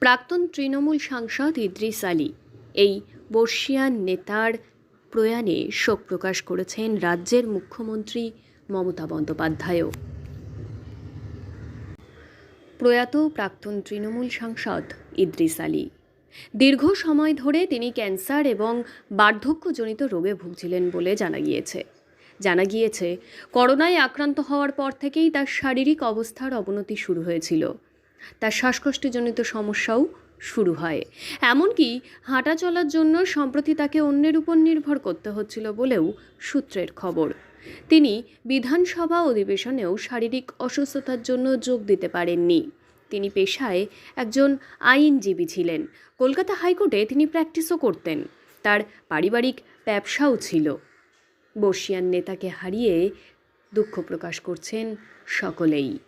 প্রাক্তন তৃণমূল সাংসদ ইদ্রিস আলী। এই বর্ষিয়ান নেতার প্রয়াণে শোক প্রকাশ করেছেন রাজ্যের মুখ্যমন্ত্রী মমতা বন্দ্যোপাধ্যায়ও। প্রয়াত প্রাক্তন তৃণমূল সাংসদ ইদ্রিস আলী। দীর্ঘ সময় ধরে তিনি ক্যান্সার এবং বার্ধক্যজনিত রোগে ভুগছিলেন বলে জানা গিয়েছে। জানা গিয়েছে, করোনায় আক্রান্ত হওয়ার পর থেকেই তার শারীরিক অবস্থার অবনতি শুরু হয়েছিল। তার শ্বাসকষ্টজনিত সমস্যাও শুরু হয়। এমনকি হাঁটা চলার জন্য সম্প্রতি তাকে অন্যের উপর নির্ভর করতে হচ্ছিল বলেও সূত্রের খবর। তিনি বিধানসভা অধিবেশনেও শারীরিক অসুস্থতার জন্য যোগ দিতে পারেননি। তিনি পেশায় একজন আইনজীবী ছিলেন। কলকাতা হাইকোর্টে তিনি প্র্যাকটিসও করতেন। তার পারিবারিক ব্যবসাও ছিল। বর্ষিয়ান নেতাকে হারিয়ে দুঃখ প্রকাশ করছেন সকলেই।